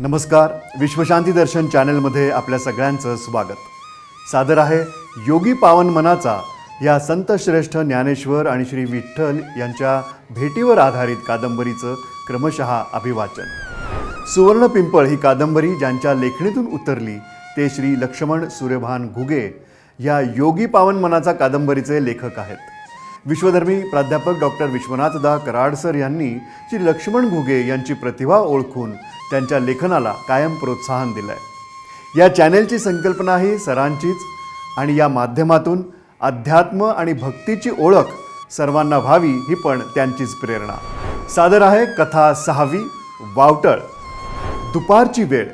नमस्कार. विश्वशांती दर्शन चॅनलमध्ये आपल्या सगळ्यांचं स्वागत. सादर आहे योगी पावन मनाचा या संत श्रेष्ठ ज्ञानेश्वर आणि श्री विठ्ठल यांच्या भेटीवर आधारित कादंबरीचं क्रमशः अभिवाचन. सुवर्ण पिंपळ ही कादंबरी ज्यांच्या लेखणीतून उतरली ते श्री लक्ष्मण सूर्यभान घुगे या योगी पावन मनाचा कादंबरीचे लेखक आहेत. विश्वधर्मी प्राध्यापक डॉक्टर विश्वनाथदा कराड सर यांनी श्री लक्ष्मण घुगे यांची प्रतिभा ओळखून त्यांच्या लेखनाला कायम प्रोत्साहन दिलं आहे या चॅनेलची संकल्पना ही सरांचीच आणि या माध्यमातून अध्यात्म आणि भक्तीची ओळख सर्वांना व्हावी ही पण त्यांचीच प्रेरणा. सादर आहे कथा सहावी वावटळ. दुपारची वेळ.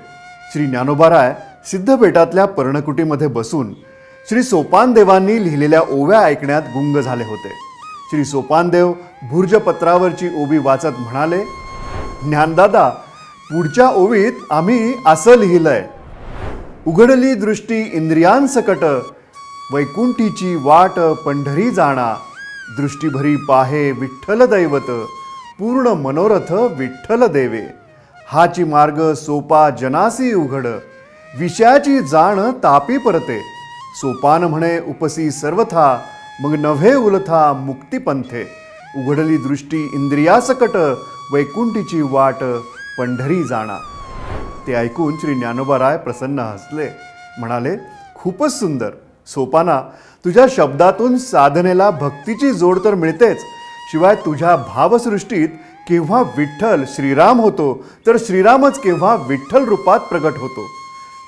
श्री ज्ञानोबाराय सिद्धबेटातल्या पर्णकुटीमध्ये बसून श्री सोपानदेवांनी लिहिलेल्या ओव्या ऐकण्यात गुंग झाले होते. श्री सोपानदेव भुर्जपत्रावरची ओवी वाचत म्हणाले ज्ञानदादा पुढच्या ओवीत आम्ही असं लिहिलंय. उघडली दृष्टी इंद्रियांसकट वैकुंठीची वाट पंढरी जाणा. दृष्टीभरी पाहे विठ्ठल दैवत पूर्ण मनोरथ विठ्ठल देवे. हाची मार्ग सोपा जनासी उघड विषयाची जाण तापी परते. सोपान म्हणे उपसी सर्वथा मग नव्हे उलथा मुक्तिपंथे. उघडली दृष्टी इंद्रियासकट वैकुंठीची वाट पंढरी जाणा. ते ऐकून श्री ज्ञानोबाराय प्रसन्न हसले. म्हणाले खूपच सुंदर. सोपाना तुझ्या शब्दातून साधनेला भक्तीची जोड तर मिळतेच. शिवाय तुझ्या भावसृष्टीत केव्हा विठ्ठल श्रीराम होतो तर श्रीरामच केव्हा विठ्ठल रूपात प्रगट होतो.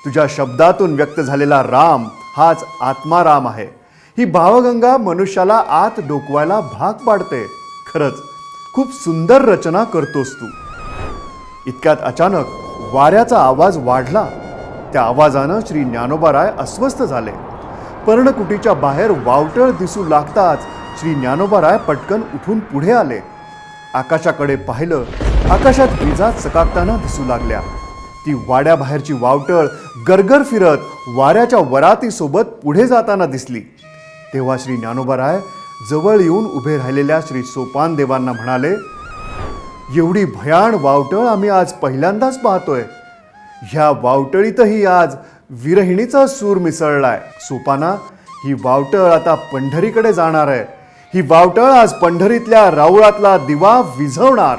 तुझ्या शब्दातून व्यक्त झालेला राम हाच आत्माराम आहे. ही भावगंगा मनुष्याला आत डोकवायला भाग पाडते. खरंच खूप सुंदर रचना करतोस तू. इतक्यात अचानक वाऱ्याचा आवाज वाढला. त्या आवाजानं श्री ज्ञानोबाराय अस्वस्थ झाले. पर्णकुटीच्या बाहेर वावटळ दिसू लागताच श्री ज्ञानोबाराय पटकन उठून पुढे आले. आकाशाकडे पाहिलं आकाशात विजा चकाकताना दिसू लागल्या. ती वाड्याबाहेरची वावटळ गरगर फिरत वाऱ्याच्या वरातीसोबत पुढे जाताना दिसली. तेव्हा श्री ज्ञानोबाराय जवळ येऊन उभे राहिलेल्या श्री सोपान देवांना म्हणाले एवढी भयाण वावटळ आम्ही आज पहिल्यांदाच पाहतोय. ह्या वावटळीतही आज विरहिणीचा सूर मिसळलाय. सोपाना ही वावटळ आता पंढरीकडे जाणार आहे. ही वावटळ आज पंढरीतल्या राऊळातला दिवा विझवणार.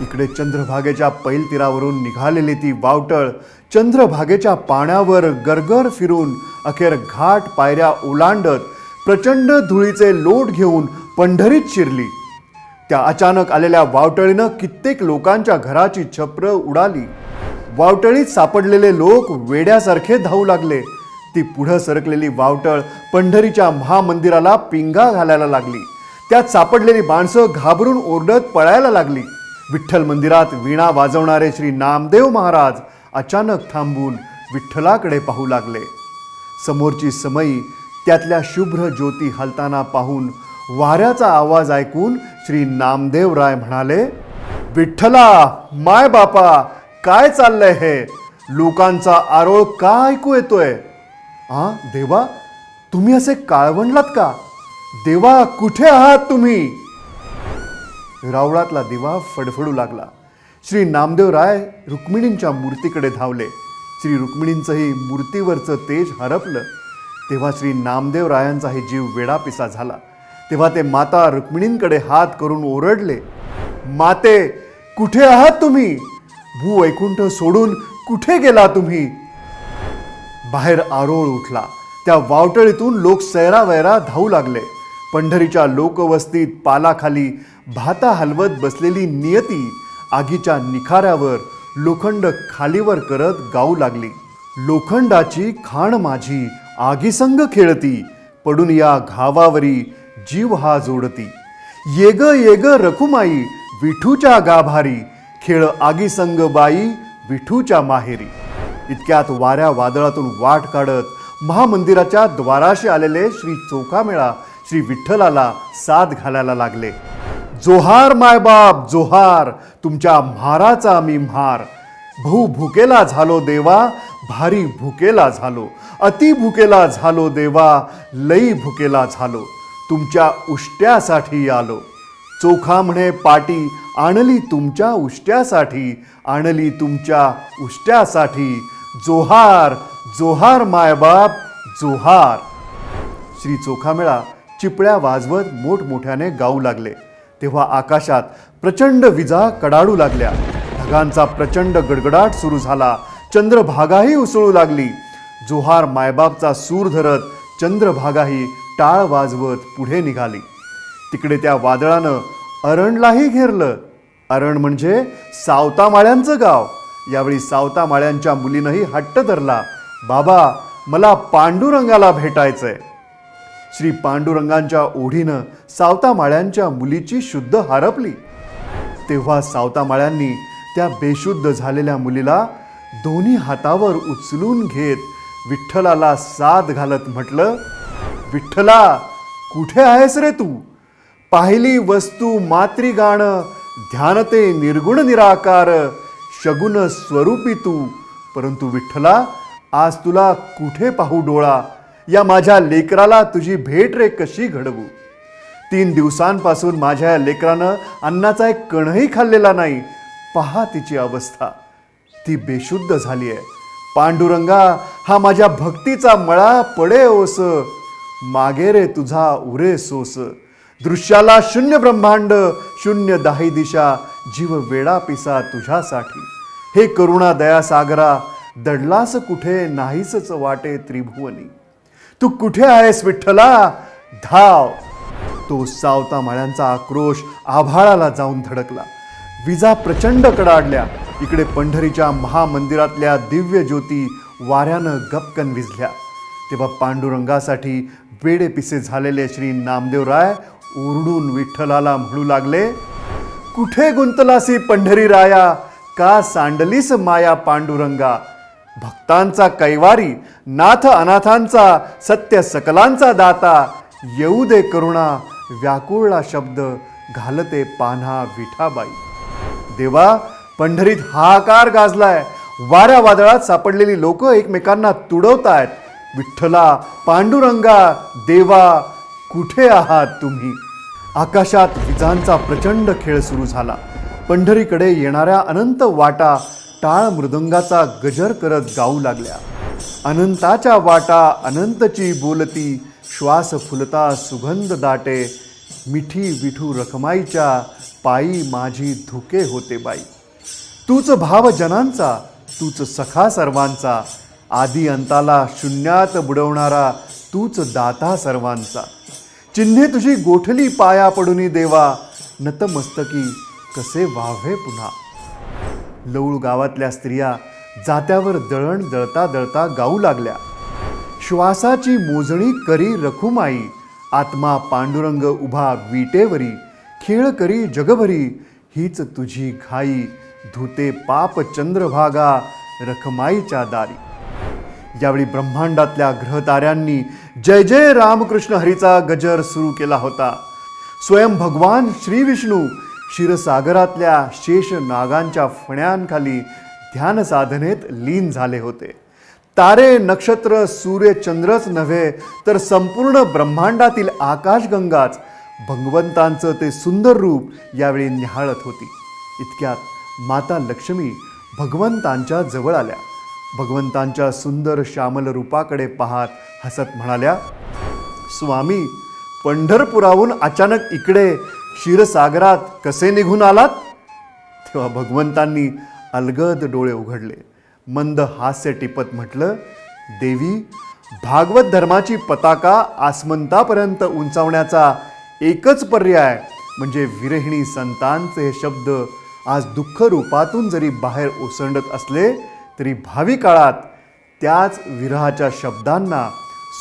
इकडे चंद्रभागेच्या पैल तीरावरून निघालेली ती वावटळ चंद्रभागेच्या पाण्यावर गरगर फिरून अखेर घाट पायऱ्या ओलांडत प्रचंड धुळीचे लोट घेऊन पंढरीत शिरली. त्या अचानक आलेल्या वावटळीनं कित्येक लोकांच्या घराची छप्र उडाली. वावटळीत सापडलेले लोक वेड्यासारखे धावू लागले. ती पुढं सरकलेली वावटळ पंढरीच्या महामंदिराला पिंगा घालायला लागली. त्यात सापडलेली माणसं घाबरून ओरडत पळायला लागली. विठ्ठल मंदिरात वीणा वाजवणारे श्री नामदेव महाराज अचानक थांबून विठ्ठलाकडे पाहू लागले. समोरची समई त्यातल्या शुभ्र ज्योती हलताना पाहून वाऱ्याचा आवाज ऐकून श्री नामदेव राय म्हणाले विठ्ठला माय बापा काय चाललंय हे? लोकांचा आरोळ का ऐकू येतोय? हा देवा तुम्ही असे काळवंडलात का? देवा कुठे आहात तुम्ही? रावळातला दिवा फडफडू लागला. श्री नामदेव राय रुक्मिणींच्या मूर्तीकडे धावले. श्री रुक्मिणींचंही मूर्तीवरचं तेज हरपलं. तेव्हा श्री नामदेव रायांचाही जीव वेडापिसा झाला. तेव्हा ते माता रुक्मिणींकडे हात करून ओरडले माते कुठे आहात तुम्ही? भूवैकुंठ सोडून कुठे गेला तुम्ही? बाहेर आरोळ उठला. त्या वावटळीतून लोक सैरावैरा धावू लागले. पंढरीच्या लोकवस्तीत पालाखाली भाता हलवत बसलेली नियती आगीच्या निखाऱ्यावर लोखंड खालीवर करत गाऊ लागली. लोखंडाची खाण माझी आगीसंग खेळती पडून या घावावरी जीव हा जोडती. येग येग रखुमाई विठूच्या गाभारी खेळ आगीसंग बाई विठूच्या माहेरी. इतक्यात वाऱ्या वादळातून वाट काढत महामंदिराच्या द्वाराशी आलेले श्री चोखामेळा श्री विठ्ठलाला साथ घालायला लागले. जोहार मायबाप जोहार तुमच्या म्हाराचा मी म्हार. भाऊ भुकेला झालो देवा भारी भुकेला झालो. अति भुकेला झालो देवा लई भुकेला झालो. तुमच्या उष्ट्यासाठी आलो. चोखा म्हणे पाटी आणली तुमच्या उष्ट्यासाठी आणली तुमच्या उष्ट्यासाठी. जोहार जोहार मायबाप जोहार. श्री चोखामेळा चिपळ्या वाजवत मोठमोठ्याने गाऊ लागले. तेव्हा आकाशात प्रचंड विजा कडाडू लागल्या. ढगांचा प्रचंड गडगडाट सुरू झाला. चंद्रभागाही उसळू लागली. जोहार मायबापचा सूर धरत चंद्रभागाही टाळ वाजवत पुढे निघाली. तिकडे त्या वादळानं अरणलाही घेरलं. अरण म्हणजे सावतामाळ्यांचं गाव. यावेळी सावतामाळ्यांच्या मुलीनंही हट्ट धरला. बाबा मला पांडुरंगाला भेटायचंय. श्री पांडुरंगांच्या ओढीनं सावतामाळ्यांच्या मुलीची शुद्ध हरपली. तेव्हा सावतामाळ्यांनी त्या बेशुद्ध झालेल्या मुलीला दोन्ही हातावर उचलून घेत विठ्ठलाला साथ घालत म्हटलं विठ्ठला कुठे आहेस रे तू? पाहिली वस्तू मातृगाण ध्यानते निर्गुण निराकार शगुन स्वरूपी तू. परंतु विठ्ठला आज तुला कुठे पाहू डोळा? या माझ्या लेकराला तुझी भेट रे कशी घडवू? तीन दिवसांपासून माझ्या या लेकरानं अन्नाचा एक कणही खाल्लेला नाही. पहा तिची अवस्था. ती बेशुद्ध झाली आहे पांडुरंगा हा माझ्या भक्तीचा मळा पडे ओस. मागे रे तुझा उरे सोस. दृश्याला शून्य ब्रह्मांड शून्य दाही दिशा जीव वेडा पिसा तुझ्यासाठी. हे करुणा दया सागरा दडलास कुठे नाहीसच वाटे त्रिभुवनी. तू कुठे आहेस विठ्ठला? धाव. तो सावता माळ्यांचा आक्रोश आभाळाला जाऊन धडकला. विजा प्रचंड कडाडल्या. इकडे पंढरीच्या महामंदिरातल्या दिव्य ज्योती वाऱ्यानं गपकन विझल्या तेव्हा पांडुरंगासाठी बेडे पिसे झालेले श्री नामदेवराय ओरडून विठ्ठलाला म्हणू लागले कुठे गुंतलासी पंढरी राया का सांडलीस माया पांडुरंगा? भक्तांचा कैवारी नाथ अनाथांचा सत्य सकलांचा दाता येऊ दे करुणा व्याकुळला शब्द घालते पान्हा विठाबाई. देवा पंढरीत हाहाकार गाजलाय. वाऱ्या वादळात सापडलेली लोक एकमेकांना तुडवतायत. विठ्ठला पांडुरंगा देवा कुठे आहात तुम्ही? आकाशात विजांचा प्रचंड खेळ सुरू झाला. पंढरीकडे येणाऱ्या अनंत वाटा टाळ मृदंगाचा गजर करत गाऊ लागल्या. अनंताच्या वाटा अनंतची बोलती श्वास फुलता सुगंध दाटे मिठी विठू रखमाईच्या पायी माझी धुके होते बाई. तूच भाव जनांचा तूच सखा सर्वांचा आदी अंताला शून्यात बुडवणारा तूच दाता सर्वांचा. चिन्हे तुझी गोठली पाया पडूनी देवा नतमस्तकी कसे वाव्हे पुन्हा. लवळ गावातल्या स्त्रिया जात्यावर दळण दळता दळता गाऊ लागल्या. श्वासाची मोजणी करी रखुमाई आत्मा पांडुरंग उभा विटेवरी खेळ करी जगभरी हीच तुझी घाई धुते पाप चंद्रभागा रखमाईच्या दारी. यावेळी ब्रह्मांडातल्या ग्रहताऱ्यांनी जय जय रामकृष्ण हरीचा गजर सुरू केला होता. स्वयं भगवान श्री विष्णू क्षीरसागरातल्या शेष नागांच्या फण्यांखाली ध्यान साधनेत लीन झाले होते. तारे नक्षत्र सूर्य चंद्रच नव्हे तर संपूर्ण ब्रह्मांडातील आकाशगंगाच भगवंतांचं ते सुंदर रूप यावेळी निहाळत होती. इतक्यात माता लक्ष्मी भगवंतांच्या जवळ आल्या. भगवंतांच्या सुंदर श्यामल रूपाकडे पाहत हसत म्हणाल्या स्वामी पंढरपुराहून अचानक इकडे क्षीरसागरात कसे निघून आलात? तेव्हा भगवंतांनी अलगद डोळे उघडले. मंद हास्य टिपत म्हटलं देवी भागवत धर्माची पताका आसमंतापर्यंत उंचावण्याचा एकच पर्याय म्हणजे विरहिणी संतांचे हे शब्द आज दुःख रूपातून जरी बाहेर ओसंडत असले तरी भावी काळात त्याच विरहाच्या शब्दांना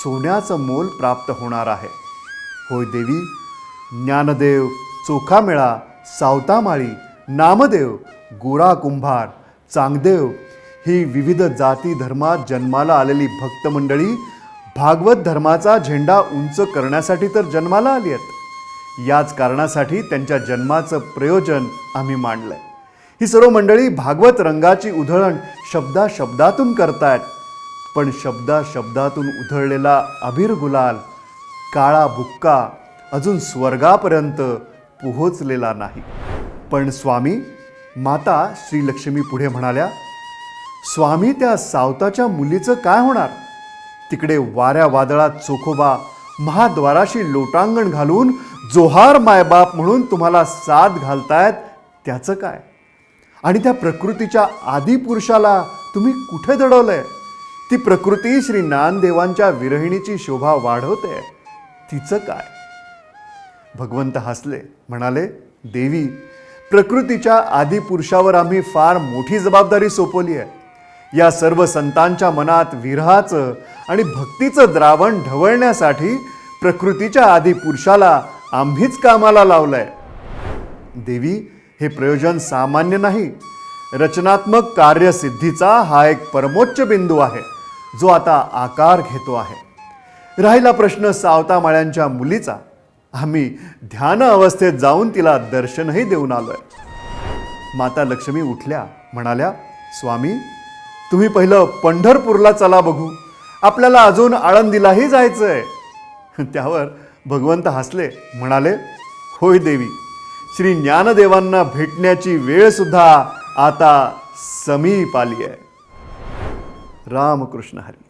सोन्याचं मोल प्राप्त होणार आहे. होय देवी ज्ञानदेव चोखामेळा सावतामाळी नामदेव गोरा कुंभार चांगदेव ही विविध जाती धर्मात जन्माला आलेली भक्त मंडळी भागवत धर्माचा झेंडा उंच करण्यासाठी तर जन्माला आली आहेत. याच कारणासाठी त्यांच्या जन्माचं प्रयोजन आम्ही मांडलंय. ही सर्व मंडळी भागवत रंगाची उधळण शब्दा शब्दातून करतायत. पण शब्दा शब्दातून उधळलेला अभिर गुलाल काळा बुक्का अजून स्वर्गापर्यंत पोहोचलेला नाही. पण स्वामी माता श्रीलक्ष्मी पुढे म्हणाल्या स्वामी त्या सावताच्या मुलीचं काय होणार? तिकडे वाऱ्या वादळात चोखोबा महाद्वाराशी लोटांगण घालून जोहार मायबाप म्हणून तुम्हाला साथ घालतायत त्याचं काय? आणि त्या प्रकृतीच्या आदिपुरुषाला तुम्ही कुठे दडवलंय? ती प्रकृती श्री नानदेवांच्या विरहिणीची शोभा वाढवते. तिचं काय? भगवंत हसले म्हणाले देवी प्रकृतीच्या आदिपुरुषावर आम्ही फार मोठी जबाबदारी सोपवली आहे. या सर्व संतांच्या मनात विरहाचं आणि भक्तीचं द्रावण ढवळण्यासाठी प्रकृतीच्या आदिपुरुषाला आम्हीच कामाला लावलंय. देवी हे प्रयोजन सामान्य नाही. रचनात्मक कार्यसिद्धीचा हा एक परमोच्च बिंदू आहे जो आता आकार घेतो आहे. राहिला प्रश्न सावता माळ्यांच्या मुलीचा. आम्ही ध्यान अवस्थेत जाऊन तिला दर्शनही देऊन आलोय. माता लक्ष्मी उठल्या म्हणाल्या स्वामी तुम्ही पहिलं पंढरपूरला चला बघू. आपल्याला अजून आळंदीलाही जायचंय. त्यावर भगवंत हसले म्हणाले होय देवी श्री ज्ञानदेवांना भेटण्याची वेळ सुद्धा आता समीप आली आहे. रामकृष्ण हरी.